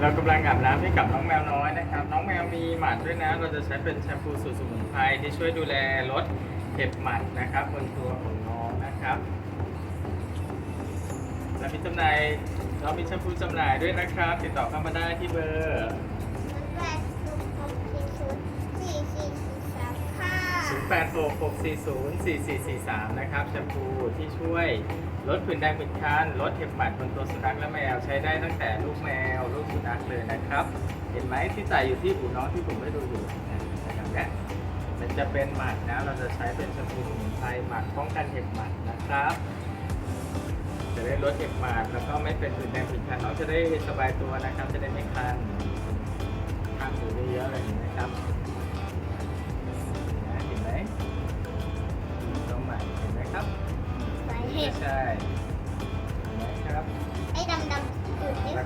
เรากำลังอาบน้ำให้กับน้องแมวน้อยนะครับ น้องแมวมีหมัดด้วยนะ เราจะใช้เป็นแชมพูสูตรสมุนไพรที่ช่วยดูแลลดเห็บหมัดนะครับบนตัวของน้องนะครับและมีจำหน่ายเรามีแชมพูจำหน่ายด้วยนะครับ ติดต่อเข้ามาได้ที่เบอร์ 0866404443 นะครับแชมพูที่ช่วยลดผื่นแดงผื่นคันลดเห็บหมัดบนตัวสุนัขและแมวใช้ได้ตั้งแต่ลูกแมว ลูกสุนัขเลยนะครับ เห็นไหมที่ใส่อยู่ที่หูน้องที่ผมไม่ดูอยู่นะครับเนี่ยมันจะเป็นหมัดนะ เราจะใช้เป็นแชมพูสมุนไพรหมัดป้องกันเห็บหมัดนะครับ จะได้ลดเห็บหมัดแล้วก็ไม่เป็นผื่นแดงผื่นคันน้องจะได้สบายตัวนะครับ จะได้ไม่คันข้างหูได้เยอะอะไรอย่างนี้นะครับ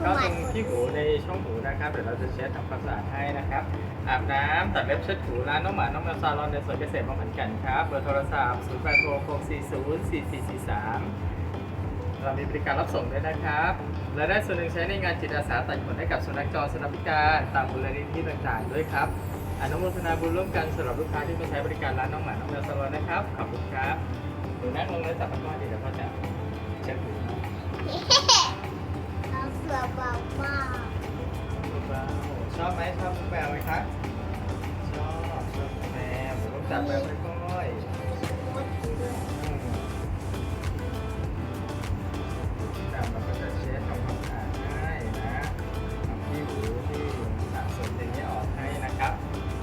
ำจุดนี่แล้วคืก็ตรงที่หูในช่องหูนะครับ เดี๋ยวเราจะเช็ดทำความสะอาดให้นะครับ อาบน้ำตัดเล็บเช็ดหูร้านน้องหมา น้องแมวซาลอนในสวนเกษตรบางขันกันครับ เบอร์โทรศัพท์ 0 8 6 6 4 0 4 4 4 3 เรามีบริการรับส่งด้วยนะครับ และได้ส่วนหนึ่งใช้ในงานจิตอาสาตัดขนให้กับสุนัขจรสุนัขพิการตามมูลนิธิต่างๆ ด้วยครับอนุโมทนาบุญร่วมกันสำหรับลูกค้าที่มาใช้บริการร้านน้องหมา น้องแมวซาลอนนะครับ ขอบคุณครับหนูนั่งลงแล้วจับมันก็ดีเดี๋ยวพ่อจะเช็ดหู เอาเสือเบามากเบาๆชอบไหมชอบลูกแมวไหมคะชอบชอบลูกแมวหนูต้องจับแมวค่อยมดอยด้วยจับแล้วก็จะเช็ดทำความสะอาดให้นะเอาที่หูที่สะสมอย่างนี้ออกให้นะครับ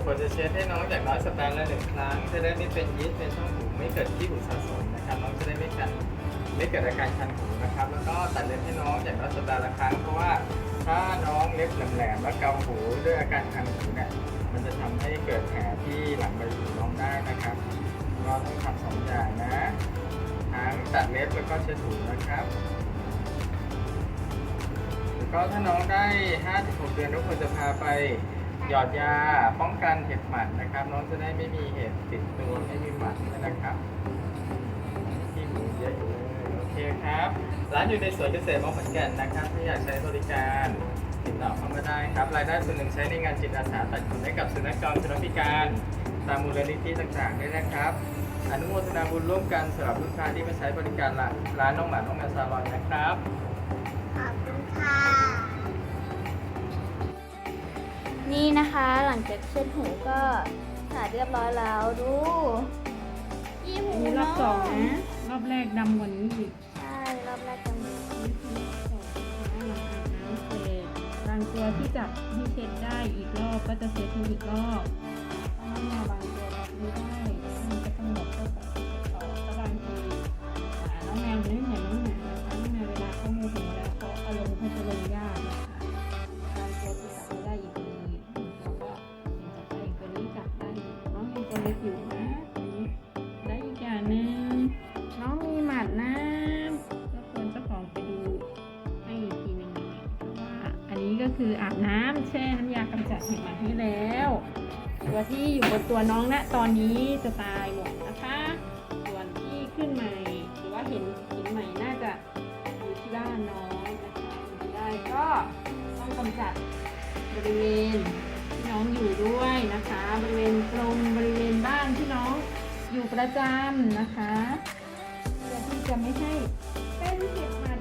ควรจะเช็ดให้น้องอย่างน้อยสัปดาห์ละหนึ่งครั้งจะได้ไม่เป็นยีสต์ในช่องหูไม่เกิดขี้หูสะสมนะครับน้องจะได้ไม่กั นไม่เกิดอาการคันหูนะครับ แล้วก็ตัดเล็บให้น้องอย่างน้อยสัปดาห์ละครั้งเพราะว่าถ้าน้องเล็บแหลมๆแล้วเกาหูด้วยอาการคันหูเนี่ยมันจะทำให้เกิดแผลที่หลังใบหูน้องได้นะครับก็ต้องทำสองอย่างนะทั้งตัดเล็บแล้วก็เช็ดหูนะครับแล้วก็ถ้าน้องได้ 5-6 เดือนก็ควรจะพาไปหยอดยาป้องกันเห็บหมัดนะครับ น้องจะได้ไม่มีเห็บติดตัวไม่มีหมัดนะครับ โอเคครับ ร้านอยู่ในสวนเกษตรมองขอนแก่นนะครับ ถ้าอยากใช้บริการติดต่อเข้ามาได้ครับ รายได้ส่วนหนึ่งใช้ในงานจิตอาสาตัดขนให้กับสุนัขจรสุนัขพิการตามมูลนิธิต่างๆด้วยนะครับ อนุโมทนาบุญร่วมกันสำหรับลูกค้าที่มาใช้บริการร้านร้านน้องหมา น้องแมวซาลอนนะครับขอบคุณค่ะ นี่นะคะหลังจากเช็ดหูก็สะอาดเรียบร้อยแล้วดูยี่หูอันนี้รอบสองเนานะ รอบแรกดำกว่านี้อีก นเลยนี่คือรอบสองนะคะหลังอาบน้ำเสร็จบางตัวที่จับให้เช็ดได้อีกรอบก็จะเช็ดให้อีกรอบถ้าน้องแมวบางตัวรับไม่ได้มันจะต้องหมดก็แบบต่อก็บางทีอ่าน้องแมวมันไม่เหมือนน้องหมานะคะน้องแมวเวลาเขาโมโหแล้วเขาอารมณ์เขาจะลงยากนะคะบางตัวที่จับไม่ได้อีกเลยแล้วก็จับได้อีกตัวนี้จับได้อีกน้องยังตัวเล็กอยู่ ก็คืออาบน้ำแช่น้ำยากำจัดเห็บหมัดให้แล้ว ตัวที่อยู่บนตัวน้องณตอนนี้จะตายหมดนะคะ ส่วนที่ขึ้นใหม่หรือว่าเห็นห็นใหม่น่าจะอยู่ที่บ้านน้องนะคะที่ได้ก็ต้องกำจัดบริเวณที่น้องอยู่ด้วยนะคะ บริเวณตรงบริเวณบ้านที่น้องอยู่ประจำนะคะเพื่อที่จะไม่ให้เป็นเห็บหมัด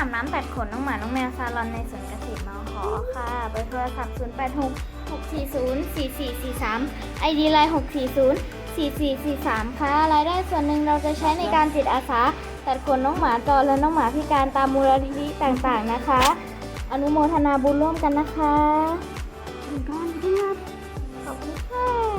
อาบน้ำตัดขนน้องหมา น้องแมวซาลอนในสวนเกษตรมอขอค่ะเบอร์โทรศัพท์ 0 8 6 6 4 0 4 4 4 3 ID ไลน์6 4 0 4 4 4 3 ค่ะ รายได้ส่วนหนึ่งเราจะใช้ในการจิตอาสาตัดขนน้องหมาจรและน้องหมาพิการตามมูลนิธิต่างๆนะคะ อนุโมทนาบุญร่วมกันนะคะก่อนครับขอบคุณค่ะ